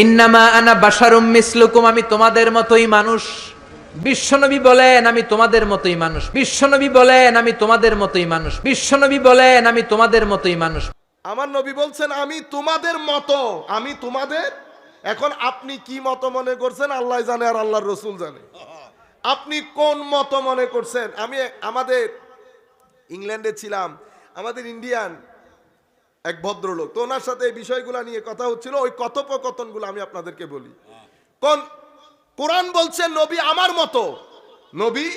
ইন্নামা আনা বাসারুম মিসলুকুম, আমি তোমাদের মতোই মানুষ। বিশ্বনবী বলেন, আমি তোমাদের মতোই মানুষ। বিশ্বনবী বলেন, আমি তোমাদের মতোই মানুষ। বিশ্বনবী বলেন, আমি তোমাদের মতোই মানুষ। আমার নবী বলছেন, আমি তোমাদের মতো, আমি তোমাদের? এখন আপনি কি মতো মনে করছেন? আল্লাহ জানে আর আল্লাহর রসুল জানে। আপনি কোন মতো মনে করছেন? আমি আমাদের ইংল্যান্ডে ছিলাম, আমাদের ইন্ডিয়ান এক ভদ্রলোক। তো ওনার সাথে এই বিষয়গুলো নিয়ে কথা হচ্ছিল, ওই কথোপকথনগুলো আমি আপনাদেরকে বলি। কোন? কোরআন বলছে, নবী আমার মতো। নবী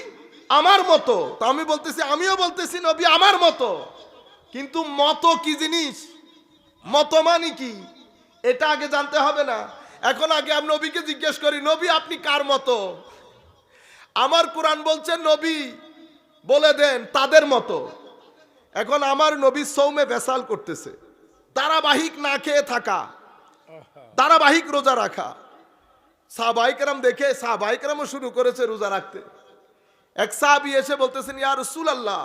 আমার মতো? তো আমি বলতেছি, আমিও বলতেছি, নবী আমার মতো। কিন্তু মতো কি জিনিস? মতো মানে কি? এটা আগে জানতে হবে না। এখন আগে আমি নবীকে জিজ্ঞেস করি, নবী, আপনি কার মতো? আমার কোরআন বলছে, নবী বলে দেন তাদের মতো। এখন আমার নবী সৌমে বেসাল করতেছে। ধারাবাহিক না খেয়ে থাকা, ধারাবাহিক রোজা রাখা। সাহবাইকেরাম দেখে, সাহবাইকেরামও শুরু করেছে রোজা রাখতে। এক সাহাবি এসে বলতেছেন, ইয়া রসুল আল্লাহ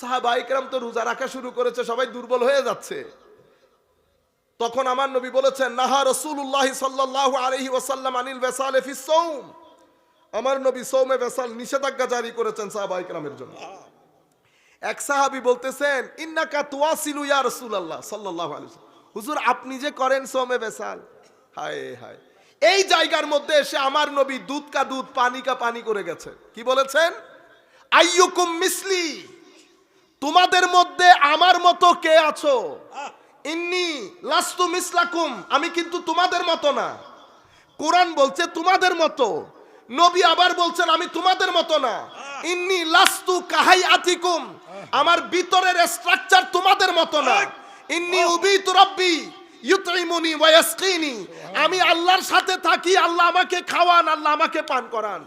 সাহাবাইকেরাম তো রোজা রাখা শুরু করেছে, সবাই দুর্বল হয়ে যাচ্ছে। তখন আমার নবী বলেছেন, নাহা রসুল্লাহ সাল্লাহ আলহি ওসাল্লাম আনিল বেসাল ফিস সৌম। আমার নবী সৌমে বেসাল নিষেধাজ্ঞা জারি করেছেন সাহাবাইকেরামের জন্য। এক সাহাবি বলতেছেন, ইন্নাকা তুয়াসিলু ইয়া রাসূলুল্লাহ সাল্লাল্লাহু আলাইহি। হুজুর, আপনি যে করেন সোমে বেসাল হায় হায়। এই জায়গার মধ্যে এসে আমার নবী দুধ কা দুধ, পানি কা পানি করে গেছে। কি বলেছেন? আইয়ুকুম মিসলি, তোমাদের মধ্যে আমার মতো কে আছো? ইন্নি লাস্তু মিসলাকুম, আমি কিন্তু তোমাদের মতো না। কোরআন বলছে, তোমাদের মতো। নবী আবার বলছেন, আমি তোমাদের মতো না। ইন্নি লাস্তু কাহাই আতিকুম আমার ভিতরের স্ট্রাকচার তোমাদের মতো না। ইন্নি উবিতু রব্বি ওয়া ইয়াসকিনি। আমি আল্লাহর সাথে থাকি, আল্লাহ আমাকে খাওয়ান, আল্লাহ আমাকে পান করান।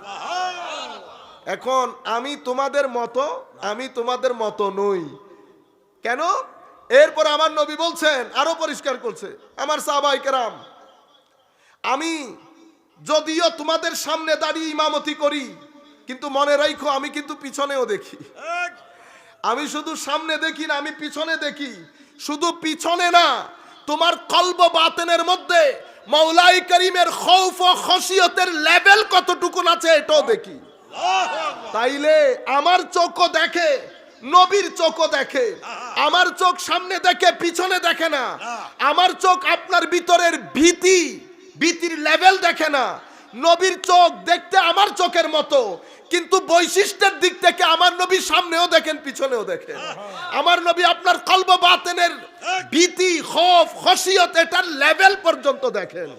এখন আমি তোমাদের মতো, আমি তোমাদের মতো নই। কেন? এরপর আমার নবী বলছেন, আরও পরিষ্কার করছে, আমার সাহাবাই কেরাম, আমি যদিও তোমাদের সামনে দাঁড়িয়ে ইমামতি করি কিন্তু মনে রাখো আমি কিন্তু পিছনেও দেখি। আমি শুধু সামনে দেখি না আমি পিছনে দেখি। শুধু পিছনে না তোমার কল্ব বাতেনের মধ্যে মৌলাই করিমের খৌফ ও খসিয়তের লেভেল কতটুকুন আছে এটাও দেখি। তাইলে আমার চোখও দেখে নবীর চোখও দেখে। আমার চোখ সামনে দেখে পিছনে দেখে না। আমার চোখ আপনার ভিতরের ভীতি ভীতির লেভেল দেখে না। নবীর চোখ দেখতে আমার চোখের মতো, কিন্তু বৈশিষ্ট্যের দিক থেকে আমার নবী সামনেও দেখেন, পিছনেও দেখেন। আমার নবী আপনার কল্ব বাতেনের ভীতি, খোফ, খসিয়ত এটার লেভেল পর্যন্ত দেখেন।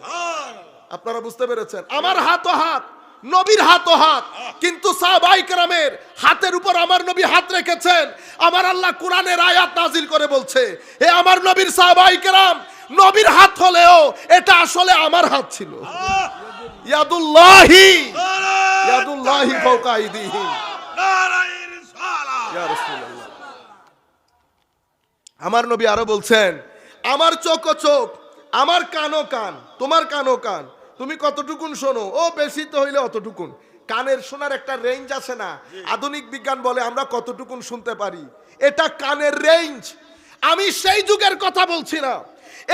আপনারা বুঝতে পেরেছেন? আমার হাত ও হাত, নবীর হাত ও হাত, কিন্তু সাহাবাই কেরামের হাতের উপর আমার নবী হাত রেখেছেন। আমার আল্লাহ কোরআনের আয়াত নাজিল করে বলছে এ আমার নবীর সাহাবাই কেরাম নবীর হাত হলেও এটা আসলে আমার হাত ছিল। ইয়াদুল্লাহি। ইয়াদুল্লাহি ইয়া আমার নবী আরও বলছেন, আমার চোখ চোখ, আমার কানও কান, তোমার কানও কান, তুমি কতটুকুন শোনো? ও, বেশি তো হইলে অতটুকুন। কানের শোনার একটা রেঞ্জ আছে না? আধুনিক বিজ্ঞান বলে আমরা কতটুকুন শুনতে পারি? এটা কানের রেঞ্জ আমি সেই যুগের কথা বলছি না।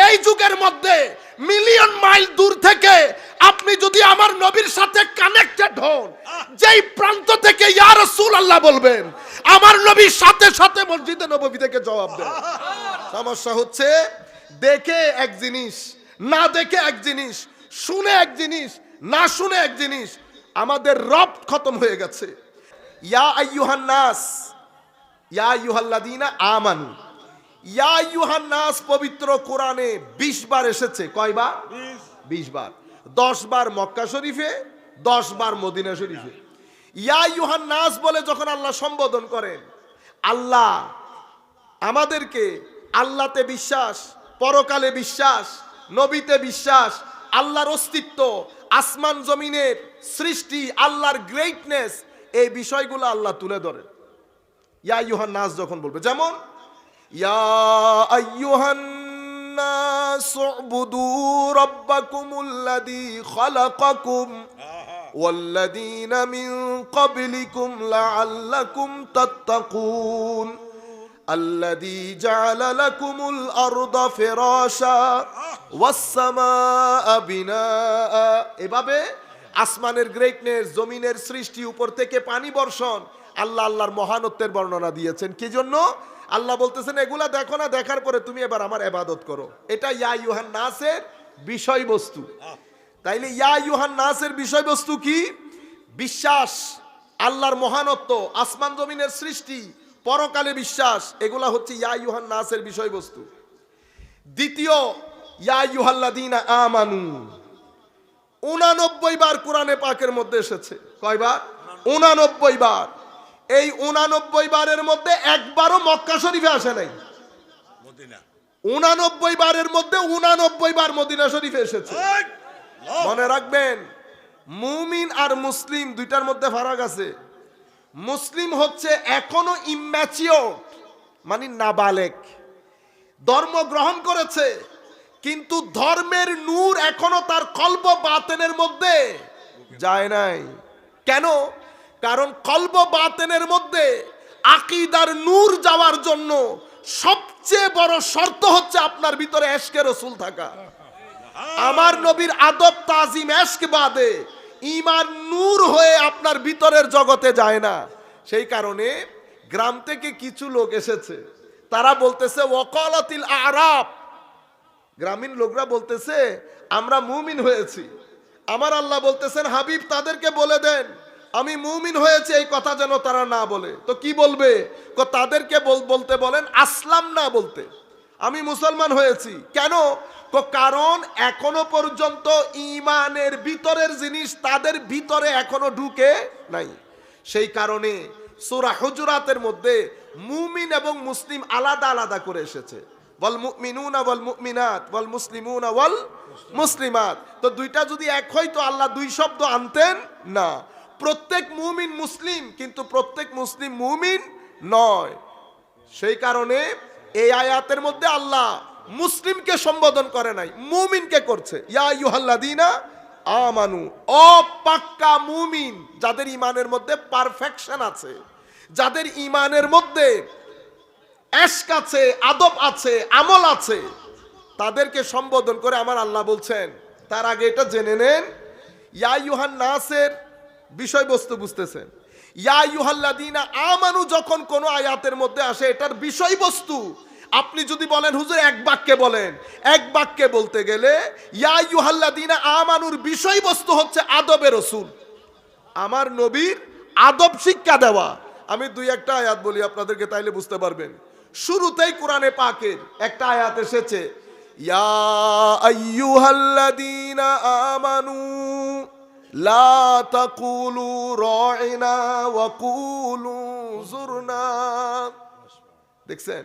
এই যুগের মধ্যে মিলিয়ন মাইল দূর থেকে আপনি যদি আমার নবীর সাথে কানেক্টেড হন, যেই প্রান্ত থেকে ইয়া রাসূল আল্লাহ বলবেন, আমার নবীর সাথে সাথে মসজিদে নববী থেকে জবাব দেন। সমস্যা হচ্ছে, দেখে এক জিনিস, না দেখে এক জিনিস, শুনে এক জিনিস, না শুনে এক জিনিস, আমাদের রব খতম হয়ে গেছে। ইয়া আইয়ুহান নাস, ইয়া আইয়ুহাল্লাযীনা আমানু। ইয়া পবিত্র কোরআনে 20 বার এসেছে। কয়বার? 20 বার। 10 বার মক্কা শরীফে 10 বার মদিনা শরীফে। ইয়া বলে যখন আল্লাহ সম্বোধন করেন আল্লাহ আমাদেরকে আল্লাতে বিশ্বাস পরকালে বিশ্বাস নবীতে বিশ্বাস আল্লাহর অস্তিত্ব আসমান জমিনের সৃষ্টি আল্লাহর গ্রেটনেস এই বিষয়গুলো আল্লাহ তুলে ধরেন। ইয়া ইউহান নাস যখন বলবে যেমন ইয়া আইয়ুহান নাস উবুদু রাব্বাকুমুল্লাযী খালাকাকুম والذين من قبلكم لعلكم تتقون الذي جعل لكم الأرض فراشا والسماء بناء এভাবে আসমানের গ্রেটনেস জমিনের সৃষ্টি উপর থেকে পানি বর্ষণ আল্লাহ আল্লাহর মহানত্বের বর্ণনা দিয়েছেন কি জন্য আল্লাহ বলতেছেন, এগুলা দেখো না, দেখার পরে তুমি এবার আমার এবাদত করো। এটা ইয়া ইউহান নাসের বিষয়বস্তু। তাইলে ইয়া ইউহান নাসের বিষয়বস্তু কি? বিশ্বাস, আল্লাহর মহানত্ব, আসমান জমিনের সৃষ্টি, পরকালে বিশ্বাস, এগুলা হচ্ছে ইয়া ইউহান নাসের বিষয়বস্তু। দ্বিতীয়, ইয়া ইউহাল্লাদিনা আমানু। উনানব্বই বার কোরআনে পাকের মধ্যে এসেছে। কয়বার? উনানব্বই বার। এই উনানব্বই বারের মধ্যে একবারও মক্কা শরীফে আসে নাই। উনানব্বই বারের মধ্যে উনানব্বই বার মদিনা শরীফে এসেছে। মনে রাখবেন মুমিন আর মুসলিম দুইটার মধ্যে ফারাক আছে। মুসলিম হচ্ছে এখনও ইম্যাচিওর মানে নাবালেক। ধর্ম গ্রহণ করেছে কিন্তু ধর্মের নূর এখনও তার কল্প বাতেনের মধ্যে যায় নাই। কেন? কারণ কল্প বাতেনের মধ্যে আকিদার নূর যাওয়ার জন্য সবচেয়ে বড় শর্ত হচ্ছে আপনার ভিতরে এশকে রসুল থাকা। আমার নবীর আদব তাজিম এশক বাদে ইমান নূর হয়ে আপনার ভিতরের জগতে যায় না। সেই কারণে গ্রাম থেকে কিছু লোক এসেছে। তারা বলতেছে, ওকালাতিল আরাব। গ্রামীণ লোকরা বলতেছে, আমরা মুমিন হয়েছি। আমার আল্লাহ বলতেছেন, হাবিব, তাদেরকে বলে দেন। আমি মুমিন হয়েছে, এই কথা যেন তারা না বলে। তো কি বলবে? তাদেরকে বল- বলতে বলেন, আসলাম না বলতে। আমি মুসলমান হয়েছি। কেন? কারণ এখনও পর্যন্ত ইমানের ভিতরের জিনিস তাদের ভিতরে এখনও ঢুকে নাই। সেই কারণে সূরা হুজুরাতের মধ্যে মুমিন এবং মুসলিম আলাদা আলাদা করে এসেছে। ওয়াল মুমিনুনা ওয়াল মুমিনাত, ওয়াল মুসলিমুনা ওয়াল মুসলিমাত। তো দুইটা যদি এক হয়, তো আল্লাহ দুই শব্দ আনতেন না। প্রত্যেক মুমিন মুসলিম, কিন্তু প্রত্যেক মুসলিম মুমিন নয়। সেই কারণে এই আয়াতের মধ্যে আল্লাহ মুসলিমকে সম্বোধন করে নাই, মুমিনকে করছে। ইয়া ইউহাল্লাদিনা আমানু, অপাক্কা মুমিন যাদের ইমানের মধ্যে পারফেকশন আছে, যাদের ইমানের মধ্যে এশক আছে, আদব আছে, আমল আছে, তাদেরকে সম্বোধন করে আমার আল্লাহ বলছেন, তার আগে এটা জেনে নেন। ইয়া ইউহান নাসের বিষয়বস্তু বুঝতেছেন। ইয়া ইউহাল্লাদিনা আমানু, যখন কোনো আয়াতের মধ্যে আসে, এটার বিষয়বস্তু, আপনি যদি বলেন, হুজুর, এক বাক্যে বলেন, এক বাক্যে বলতে গেলে, ইয়া ইউহাল্লাদিনা আমানুর বিষয়বস্তু হচ্ছে আদবের রসুল। আমার নবীর আদব শিক্ষা দেওয়া। আমি দুই একটা আয়াত বলি, আপনাদেরকে তাইলে বুঝতে পারবেন। শুরুতেই কোরআনে পাকের একটা আয়াত এসেছে, ইয়া আইয়ুহাল্লাযীনা আমানু তাকুলু রাইনা ওয়া কুলু যুরনা। দেখছেন?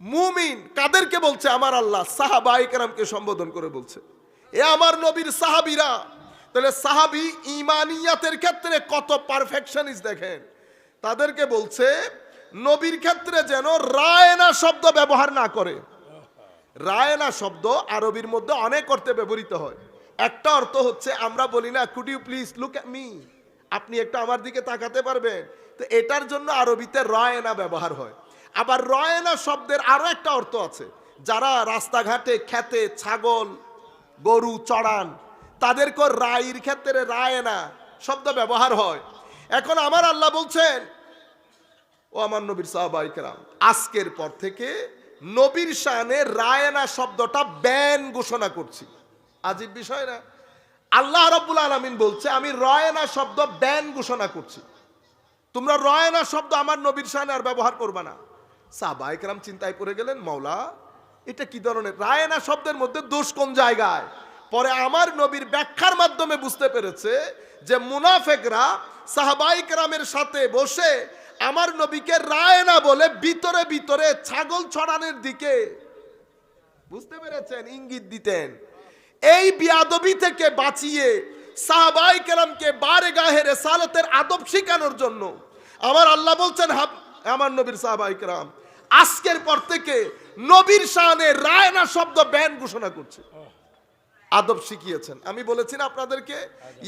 মুমিন কাদেরকে বলছে? আমার আল্লাহ সাহাবাই কেরামকে সম্বোধন করে বলছে। এ আমার নবীর সাহাবীরা। তাহলে সাহাবি ইমানিয়াতের ক্ষেত্রে কত পারফেকশনিস দেখেন? তাদেরকে বলছে, নবীর ক্ষেত্রে যেন রায়না শব্দ ব্যবহার না করে। রায়না শব্দ আরবির মধ্যে অনেক অর্থে ব্যবহৃত হয়। একটা অর্থ হচ্ছে, আমরা বলি না could you please look at me আপনি একটু আমার দিকে তাকাতে পারবেন। তো এটার জন্য আরবিতে রয়না ব্যবহার হয়। আবার রয়না শব্দের আরও একটা অর্থ আছে। যারা রাস্তাঘাটে খেতে ছাগল, গরু, চড়ান, তাদেরকে রায়ের ক্ষেত্রে রায়না শব্দ ব্যবহার হয়। এখন আমার আল্লাহ বলছেন, ও আমার নবীর সাহাবাইকেরাম আজকের পর থেকে নবীর শানে রায়না শব্দটা ব্যান ঘোষণা করছি। আজীব বিষয় না। আল্লাহ রব্বুল আলমিন বলছে, আমি রয়না শব্দ ব্যান ঘোষণা করছি। তোমরা রয়না শব্দ আমার নবীর শানে আর ব্যবহার করবে না। সাহবাইকরাম চিন্তায় পড়ে গেলেন মাওলা এটা কি ধরনের? রায়না শব্দের মধ্যে দোষ কোন জায়গায়? পরে আমার নবীর ব্যাখ্যার মাধ্যমে বুঝতে পেরেছে যে মুনাফেকরা সাহাবাইকরামের সাথে বসে আমার নবীকে রায়না বলে ভিতরে ভিতরে ছাগল ছড়ানোর দিকে বুঝতে পেরেছেন, ইঙ্গিত দিতেন। এই বিয়াদবি থেকে বাঁচিয়ে সাহাবাই কেরামকে বারে গাহে রেসালতের আদব শিখানোর জন্য আমার আল্লাহ বলছেন আমার নবীর সাহাবাই কেরাম, আজকের পর থেকে নবীর শানে রায়না শব্দ ব্যান ঘোষণা করছে। আদব শিখিয়েছেন। আমি বলেছি আপনাদেরকে,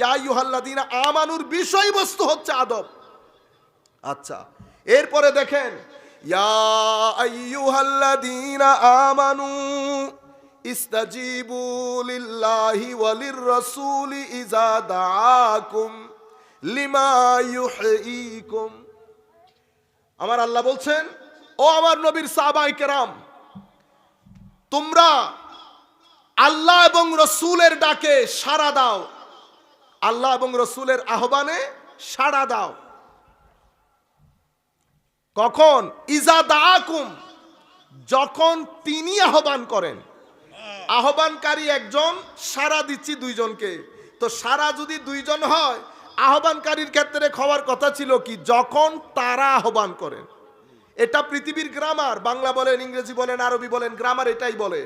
ইয়া ইউহাল্লাদিনা আমানুর, বিষয়বস্তু হচ্ছে আদব। আচ্ছা এরপরে দেখেন, ইয়া আমানু লিল্লাহি ওয়ালির রাসূলি ইযা দাআকুম লিমা ইউহয়িকুম আমার আল্লাহ বলছেন, ও আমার নবীর সাহাবায়ে কেরাম, তোমরা আল্লাহ এবং রসুলের ডাকে সাড়া দাও। আল্লাহ এবং রসুলের আহ্বানে সাড়া দাও। কখন? ইজা দাকুম যখন তিনি আহ্বান করেন। আহ্বানকারী একজন সারা দিচ্ছি দুইজনকে। তো সারা যদি দুইজন হয় আহ্বানকারীর ক্ষেত্রে খাওয়ার কথা ছিল কি? যখন তারা আহ্বান করেন। এটা পৃথিবীর গ্রামার বাংলা বলেন ইংরেজি বলেন আরবি বলেন গ্রামার এটাই বলে।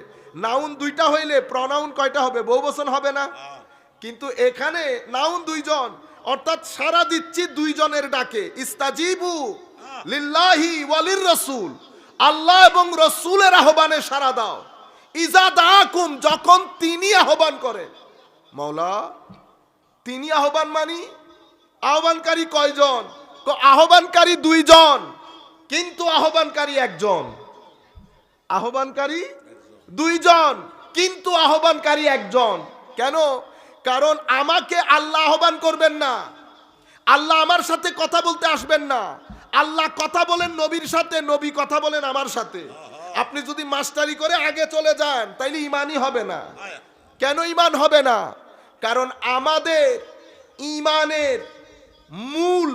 নাউন দুইটা হইলে প্রনাউন কয়টা হবে? বহু বচন হবে না। কিন্তু এখানে নাউন দুইজন অর্থাৎ সারা দিচ্ছি দুইজনের ডাকে। ইস্তাজিবু লিল্লাহি ওয়ালির রসুল। আল্লাহ এবং রসুলের আহ্বানে সারা দাও। ইজা যখন তিনি আহ্বান করে। মৌলা তিনি আহ্বান মানি? আহ্বানকারী কয়জন? তো আহ্বানকারী দুইজন, কিন্তু আহ্বানকারী একজন। আহ্বানকারী দুইজন, কিন্তু আহ্বানকারী একজন। কেন? কারণ আমাকে আল্লাহ আহ্বান করবেন না। আল্লাহ আমার সাথে কথা বলতে আসবেন না। আল্লাহ কথা বলেন নবীর সাথে, নবী কথা বলেন আমার সাথে। আপনি যদি মাস্টারি করে আগে চলে যান তাইলে ইমানই হবে না। কেন ইমান হবে না? কারণ আমাদের ইমানের মূল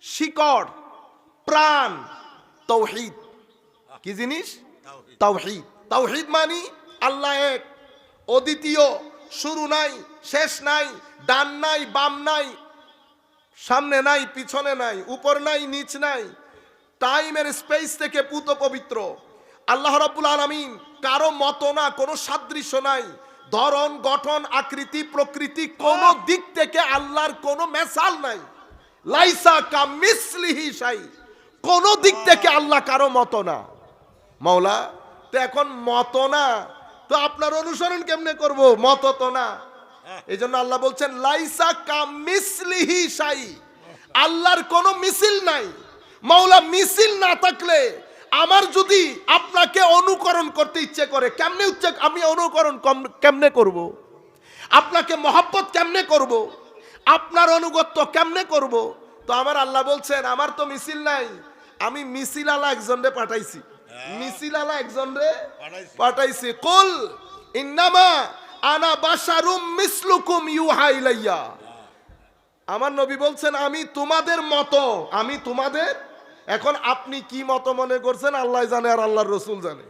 শিকড় প্রাণ তৌহিদ। কি জিনিস? তাওহিদ। তাওহিদ মানি আল্লাহ এক। অদ্বিতীয় শুরু নাই শেষ নাই ডান নাই বাম নাই সামনে নাই পিছনে নাই উপর নাই নিচ নাই। টাইমের স্পেস থেকে পুত পবিত্র। আল্লাহ রাব্বুল আলামিন কারও মত না, কোনো সাদৃশ্য নাই। ধরন, গঠন, আকৃতি, প্রকৃতি কোন দিক থেকে আল্লাহর কোনো মেসাল নাই। লাইসা কা মিসলিহি শাই, কোন দিক থেকে আল্লাহ কারও মত না। মাওলা, তো এখন মত না, তো আপনার অনুসরণ কেমনে করব? মত তো না। এই জন্য আল্লাহ বলছেন, লাইসা কা মিসলিহি শাই, আল্লাহর কোনো মিছিল নাই। মাওলা মিছিল না থাকলে আমার যদি আপনাকে অনুকরণ করতে ইচ্ছে করে কেমনে ইচ্ছে আমি অনুকরণ কেমনে করব। আপনাকে মহাব্বত কেমনে করব। আপনার অনুগত্য কেমনে করব। তো আমার আল্লাহ বলছেন আমার তো মিছিল নাই আমি মিছিল আলা একজনরে পাঠাইছি মিছিল আলা একজনরে পাঠাইছি। পাঠাইছি কুল ইন্নামা আনা বাশারুম মিসলুকুম ইউহা ইলাইয়া আমার নবী বলছেন আমি তোমাদের মতো আমি তোমাদের এখন আপনি কি মতো মনে করছেন? আল্লাহ জানে আর আল্লাহর রসুল জানে।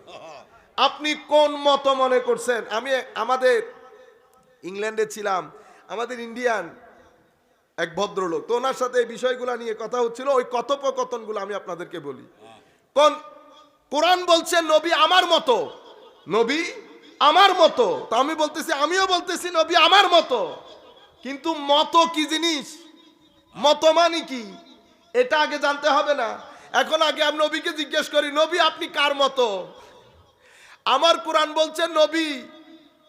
আপনি কোন মতো মনে করছেন? আমি আমাদের ইংল্যান্ডে ছিলাম, আমাদের ইন্ডিয়ান এক ভদ্রলোক, তো ওনার সাথে এই বিষয়গুলো নিয়ে কথা হচ্ছিল, ওই কথোপকথনগুলো আমি আপনাদেরকে বলি। কোন কোরআন বলছে, নবী আমার মতো। নবী আমার মতো। তা আমি বলতেছি, আমিও বলতেছি, নবী আমার মতো। কিন্তু মতো কি জিনিস? মতো মানে কি? এটা আগে জানতে হবে না। এখন আগে আমি নবীকে জিজ্ঞেস করি, নবী, আপনি কার মতো? আমার কোরআন বলছে, নবী,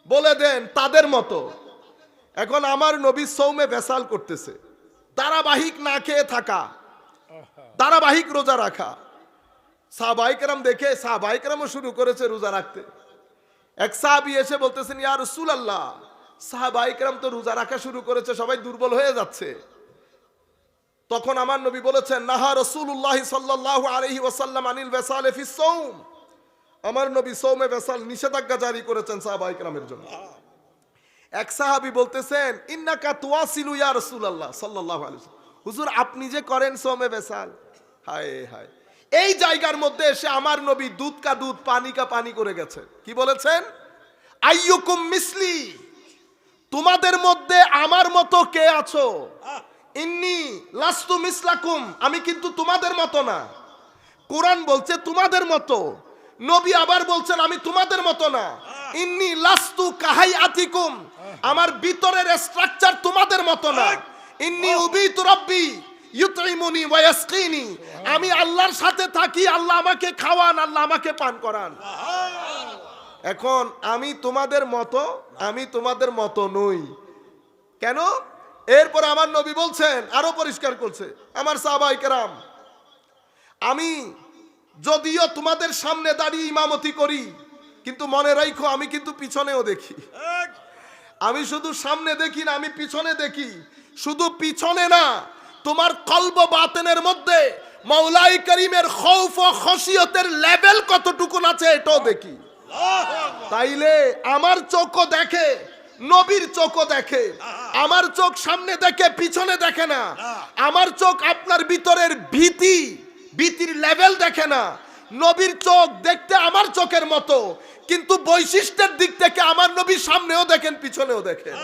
বলে দেন, তাদের মতো। এখন আমার নবী সৌমে বেসাল করতেছে। ধারাবাহিক না খেয়ে থাকা, ধারাবাহিক রোজা রাখা। সাহবাইকেরাম দেখে, সাহবাইকেরামও শুরু করেছে রোজা রাখতে। এক সাহাবি এসে বলতেছেন, ইয়া রসুল আল্লাহ সাহাবাইকেরাম তো রোজা রাখা শুরু করেছে, সবাই দুর্বল হয়ে যাচ্ছে। তখন আমার নবী বলেছেন, নাহা রসুল্লাহ সাল্লাহ আলহি ওসাল্লাম আনিল বেসাল ফি সৌম। আমার নবী সৌমে বেসাল নিষেধাজ্ঞা জারি করেছেন সাহাবাইকেরামের জন্য। এক সাহাবি বলতেছেন, ইন্নাকা তুয়াসিলু ইয়া আলাইহি ওয়াসাল্লাম। হুজুর, আপনি যে করেন সোমে বেসাল হায় হায়। এই জায়গার মধ্যে এসে আমার নবী দুধ কা দুধ, পানি কা পানি করে গেছে। কি বলেছেন? আইয়ুকুম মিসলি, তোমাদের মধ্যে আমার মতো কে আছো? ইন্নি লাস্তু মিসলাকুম, আমি কিন্তু তোমাদের মতো না। কোরআন বলছে তোমাদের মতো, নবী আবার বলছেন আমি তোমাদের মতো না। ইন্নি লাস্তু কাহাই আতিকুম আমার ভিতরের স্ট্রাকচার তোমাদের মতো না। ইন্নি উবিতু রব্বি ইউতইমুনি ওয়া ইয়াসকিনি, আমি আল্লাহর সাথে থাকি, আল্লাহ আমাকে খাওয়ান, আল্লাহ আমাকে পান করান। এখন আমি তোমাদের মতো, আমি তোমাদের মতো নই। কেন? এরপর আমার নবী বলছেন আরও পরিষ্কার করছে আমার সাহাবাই কেরাম আমি যদিও তোমাদের সামনে দাঁড়িয়ে ইমামতি করি কিন্তু মনে রাখো আমি কিন্তু পিছনেও দেখি। আমি শুধু সামনে দেখি না আমি পিছনে দেখি। শুধু পিছনে না তোমার কল্প বাতেনের মধ্যে মৌলাই করিমের খৌফ ও খসিয়তের লেভেল কতটুকুন আছে এটাও দেখি। তাইলে আমার চোখও দেখে নবীর চোখও দেখে। আমার চোখ সামনে দেখে পিছনে দেখে না। আমার চোখ আপনার ভিতরের ভীতি ভীতির লেভেল দেখে না। নবীর চোখ দেখতে আমার চোখের মতো কিন্তু বৈশিষ্ট্যের দিক থেকে আমার নবী সামনেও দেখেন পিছনেও দেখেন।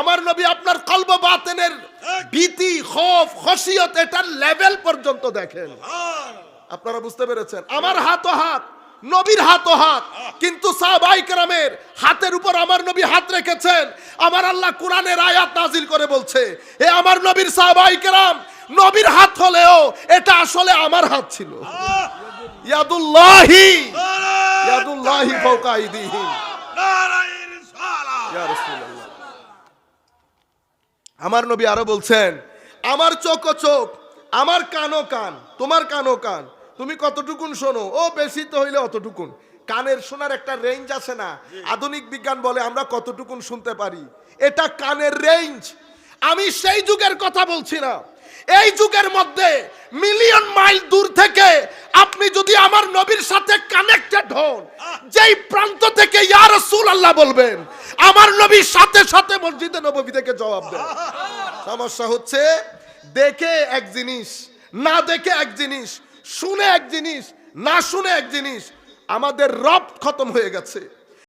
আমার নবী আপনার কল্প বাতেনের ভীতি খোফ খসিয়ত এটার লেভেল পর্যন্ত দেখেন। আপনারা বুঝতে পেরেছেন? আমার হাত ও হাত। নবীর হাত ও হাত। কিন্তু সাহাবাই কেরামের হাতের উপর আমার নবী হাত রেখেছেন। আমার আল্লাহ কোরআনের আয়াত নাজিল করে বলছে, এ আমার নবীর সাহাবাই কেরাম, নবীর হাত হলেও এটা আসলে আমার হাত ছিল। ইয়াদুল্লাহি ইয়াদুল্লাহি ফাওকা আইদিহিম ইয়া রাসূলুল্লাহ। আমার নবী আরও বলছেন, আমার চোখ ও চোখ, আমার কানও কান, তোমার কানও কান তুমি কতটুকুন শোনো? ও বেশি তো হইলে অতটুকুন। কানের শোনার একটা রেঞ্জ আছে না? আধুনিক বিজ্ঞান বলে আমরা কতটুকুন শুনতে পারি? এটা কানের রেঞ্জ আমি সেই যুগের কথা বলছি না। এই যুগের মধ্যে মিলিয়ন মাইল দূর থেকে আপনি যদি আমার নবীর সাথে কানেক্টেড হন যেই প্রান্ত থেকে ইয়া রাসূল আল্লাহ বলবেন আমার নবীর সাথে সাথে মসজিদে নববী থেকে জবাব দেন। সমস্যা হচ্ছে দেখে এক জিনিস না দেখে এক জিনিস শুনে এক জিনিস না শুনে এক জিনিস আমাদের রব খতম হয়ে গেছে।